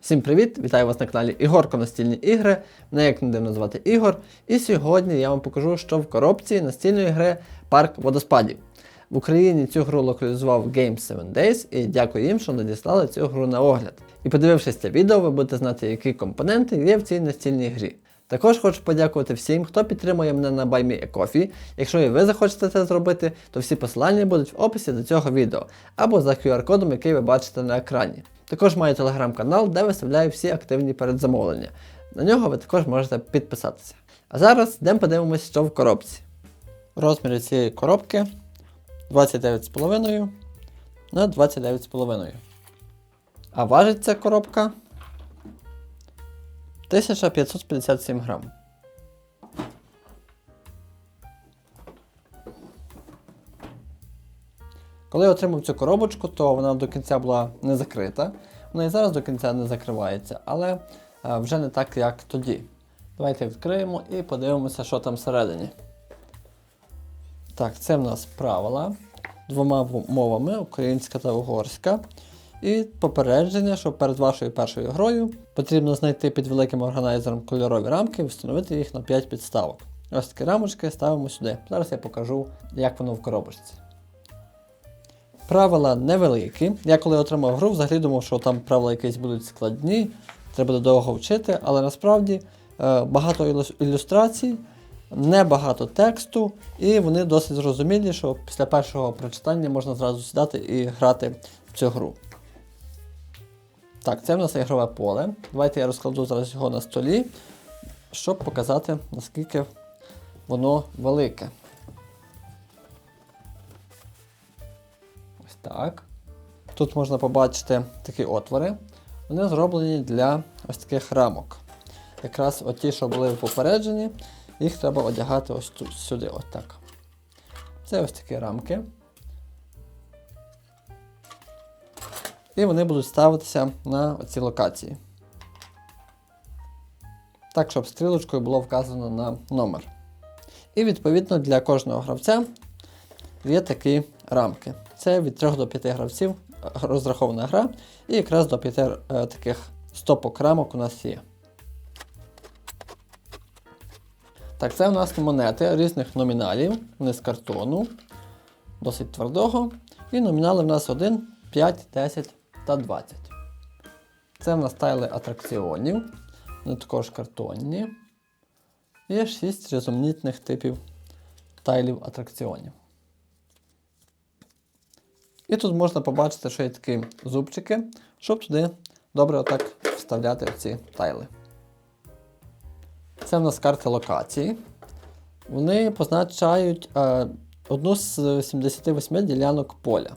Всім привіт! Вітаю вас на каналі Ігорко Настільні ігри. Мене як не дивно звати Ігор. І сьогодні я вам покажу, що в коробці настільної гри Парк водоспадів. В Україні цю гру локалізував Games 7 Days і дякую їм, що надіслали цю гру на огляд. І подивившись це відео, ви будете знати, які компоненти є в цій настільній грі. Також хочу подякувати всім, хто підтримує мене на BuyMeACoffee. Якщо і ви захочете це зробити, то всі посилання будуть в описі до цього відео або за QR-кодом, який ви бачите на екрані. Також маю телеграм-канал, де виставляю всі активні передзамовлення. На нього ви також можете підписатися. А зараз йдемо подивимось, що в коробці. Розміри цієї коробки 29,5 на 29,5. А важить ця коробка 1557 грам. Коли я отримав цю коробочку, то вона до кінця була не закрита. Вона і зараз до кінця не закривається, але е, вже не так, як тоді. Давайте відкриємо і подивимося, що там всередині. Так, це в нас правила двома мовами українська та угорська. І попередження, що перед вашою першою грою потрібно знайти під великим органайзером кольорові рамки і встановити їх на 5 підставок. Ось такі рамочки ставимо сюди. Зараз я покажу, як воно в коробочці. Правила невеликі. Я коли отримав гру, взагалі думав, що там правила якісь будуть складні, треба буде довго вчити, але насправді е, багато ілюстрацій, небагато тексту, і вони досить зрозумілі, що після першого прочитання можна зразу сідати і грати в цю гру. Так, це в нас ігрове поле. Давайте я розкладу зараз його на столі, щоб показати, наскільки воно велике. Ось так. Тут можна побачити такі отвори. Вони зроблені для ось таких рамок. Якраз оті, що були в попередженні, їх треба одягати ось тут, сюди, ось так. Це ось такі рамки. І вони будуть ставитися на ці локації. Так, щоб стрілочкою було вказано на номер. І відповідно для кожного гравця є такі рамки. Це від 3 до 5 гравців е, розрахована гра, і якраз до 5 е, таких стопок рамок у нас є. Так, це у нас монети різних номіналів, вони з картону, досить твердого. І номінали в нас 1, 5, 10 та 20. Це в нас тайли атракціонів, вони також картонні. Є 6 різноманітних типів тайлів атракціонів. І тут можна побачити, що є такі зубчики, щоб туди добре отак вставляти ці тайли. Це в нас карти локації. Вони позначають е, одну з 78 ділянок поля.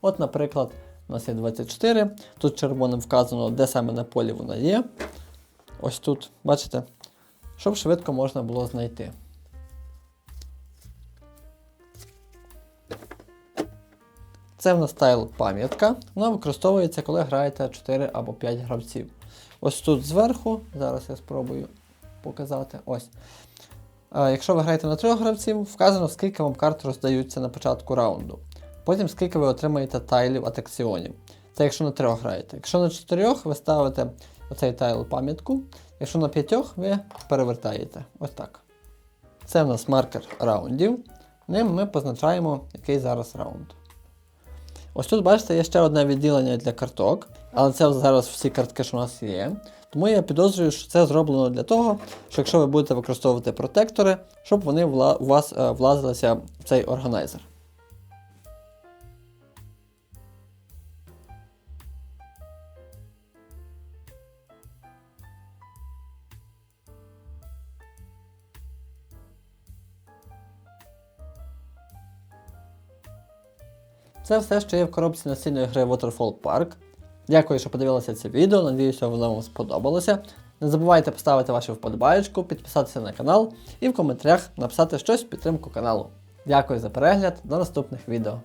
От, наприклад, у нас є 24. Тут червоним вказано, де саме на полі вона є. Ось тут, бачите? Щоб швидко можна було знайти. Це в нас тайл пам'ятка. Вона використовується, коли граєте 4 або 5 гравців. Ось тут зверху, зараз я спробую показати. Ось. Якщо ви граєте на 3 гравців, вказано, скільки вам карт роздаються на початку раунду. Потім скільки ви отримаєте тайлів атракціонів. Це якщо на 3 граєте. Якщо на 4 ви ставите оцей тайл пам'ятку, якщо на 5 ви перевертаєте. Ось так. Це в нас маркер раундів. Ним ми позначаємо, який зараз раунд. Ось тут, бачите, є ще одне відділення для карток, але це зараз всі картки, що у нас є. Тому я підозрюю, що це зроблено для того, що якщо ви будете використовувати протектори, щоб вони у вас е, влазилися в цей органайзер. Це все, що є в коробці настільної гри Waterfall Park. Дякую, що подивилися це відео. Надіюся, воно вам сподобалося. Не забувайте поставити вашу вподобаєчку, підписатися на канал і в коментарях написати щось в підтримку каналу. Дякую за перегляд, до наступних відео.